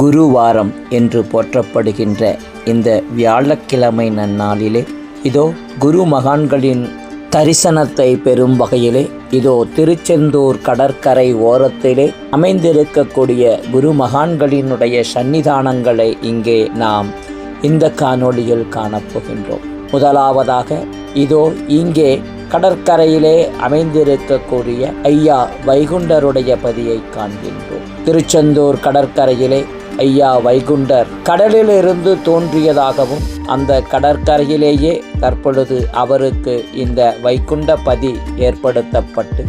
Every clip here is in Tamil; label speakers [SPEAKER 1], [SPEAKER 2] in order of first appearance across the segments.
[SPEAKER 1] குருவாரம் என்று போற்றப்படுகின்ற இந்த வியாழக்கிழமை நன்னாளிலே இதோ குரு மகான்களின் தரிசனத்தை பெறும் வகையிலே இதோ திருச்செந்தூர் கடற்கரை ஓரத்திலே அமைந்திருக்கக்கூடிய குரு மகான்களினுடைய சன்னிதானங்களை இங்கே நாம் இந்த காணொளியில் காணப்போகின்றோம். முதலாவதாக இதோ இங்கே கடற்கரையிலே அமைந்திருக்கக்கூடிய ஐயா வைகுண்டருடைய பதியை காண்கின்றோம். திருச்செந்தூர் கடற்கரையிலே ஐயா வைகுண்டர் கடலிலிருந்து தோன்றியதாகவும் அந்த கடற்கரையிலேயே தற்பொழுது அவருக்கு இந்த வைகுண்ட பதி ஏற்படுத்தப்பட்டு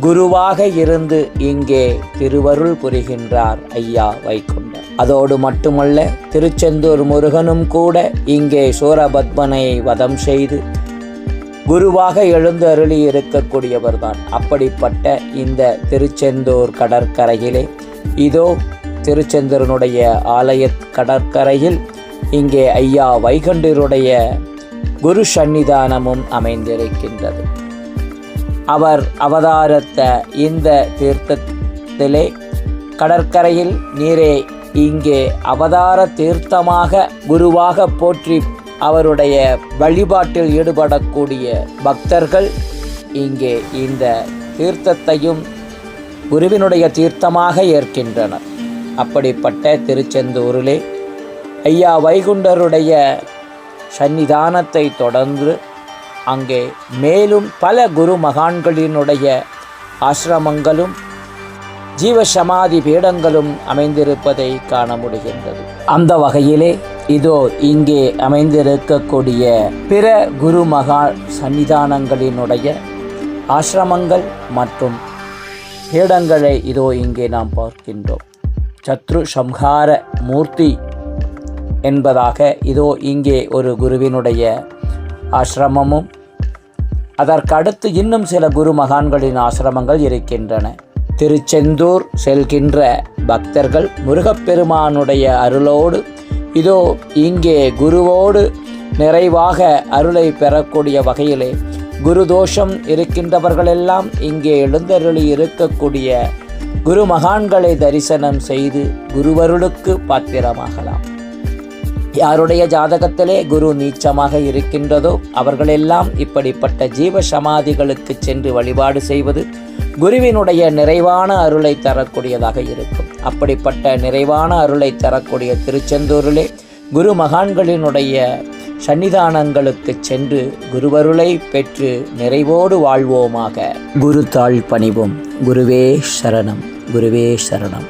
[SPEAKER 1] குருவாக இருந்து இங்கே திருவருள் புரிகின்றார் ஐயா வைகுண்டர். அதோடு மட்டுமல்ல திருச்செந்தூர் முருகனும் கூட இங்கே சூரபத்மனை வதம் செய்து குருவாக எழுந்து அருளி இருக்கக்கூடியவர்தான். அப்படிப்பட்ட இந்த திருச்செந்தூர் கடற்கரையிலே இதோ திருச்செந்தூரனுடைய ஆலய கடற்கரையில் இங்கே ஐயா வைகண்டருடைய குரு சந்நிதானமும் அமைந்திருக்கின்றது. அவர் அவதாரத்த இந்த தீர்த்தத்திலே கடற்கரையில் நீரே இங்கே அவதார தீர்த்தமாக குருவாக போற்றி அவருடைய வழிபாட்டில் ஈடுபடக்கூடிய பக்தர்கள் இங்கே இந்த தீர்த்தத்தையும் குருவினுடைய தீர்த்தமாக ஏற்கின்றனர். அப்படிப்பட்ட திருச்செந்தூரிலே ஐயா வைகுண்டருடைய சன்னிதானத்தை தொடர்ந்து அங்கே மேலும் பல குரு மகான்களினுடைய ஆசிரமங்களும் ஜீவசமாதி பீடங்களும் அமைந்திருப்பதை காண முடிகின்றது. அந்த வகையிலே இதோ இங்கே அமைந்திருக்கக்கூடிய பிற குரு மகா சன்னிதானங்களினுடைய ஆசிரமங்கள் மற்றும் பீடங்களை இதோ இங்கே நாம் பார்க்கின்றோம். சத்ரு சம்ஹார மூர்த்தி என்பதாக இதோ இங்கே ஒரு குருவினுடைய ஆசிரமமும் அதற்கடுத்து இன்னும் சில குரு மகான்களின் ஆசிரமங்கள் இருக்கின்றன. திருச்செந்தூர் செல்கின்ற பக்தர்கள் முருகப்பெருமானுடைய அருளோடு இதோ இங்கே குருவோடு நிறைவாக அருளை பெறக்கூடிய வகையிலே குரு தோஷம் இருக்கின்றவர்களெல்லாம் இங்கே எழுந்தருளி இருக்கக்கூடிய குரு மகான்களை தரிசனம் செய்து குருவருளுக்கு பாத்திரமாகலாம். யாருடைய ஜாதகத்திலே குரு நீச்சமாக இருக்கின்றதோ அவர்களெல்லாம் இப்படிப்பட்ட ஜீவ சமாதிகளுக்கு சென்று வழிபாடு செய்வது குருவினுடைய நிறைவான அருளை தரக்கூடியதாக இருக்கும். அப்படிப்பட்ட நிறைவான அருளை தரக்கூடிய திருச்செந்தூரிலே குரு மகான்களினுடைய சன்னிதானங்களுக்கு சென்று குருவருளை பெற்று நிறைவோடு வாழ்வோமாக. குரு தாழ் பணிவோம். குருவே சரணம். குருவே சரணம்